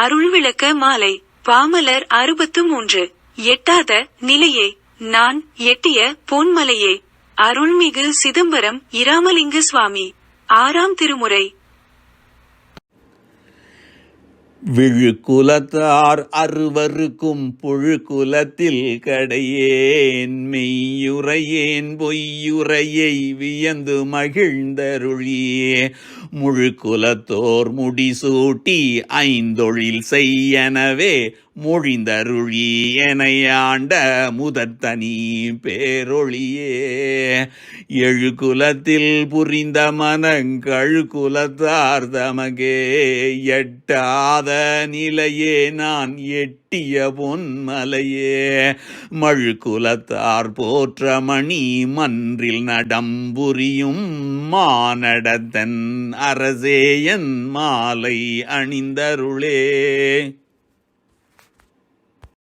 அருள்விளக்க மாலை பாமலர் அறுபத்து மூன்று. எட்டாத நிலையே நான் எட்டிய பொன்மலையே. அருள்மிகு சிதம்பரம் இராமலிங்க சுவாமி. ஆறாம் திருமுறை. விழுக்குலத்தார் அறுவருக்கும் புழுக்குலத்தில் கடையேன் மெய்யுரையேன் பொய்யுரையை வியந்து மகிழ்ந்தருளியே. முழுக்குலத்தோர் முடிசூட்டி ஐந்தொழில் செய்யனவே மொழிந்தருளி எனையாண்ட முதத்தனி பேரொளியே எழுகுலத்தில் புரிந்த மனங்கழுகுலத்தார் தமகே. எட்டாத நிலையே நான் எட்டிய பொன்மலையே. மழுக்குலத்தார் போற்ற மணி மன்றில் நடம்புரியும் மானடத்தன் அரசேயன் மாலை அணிந்தருளே.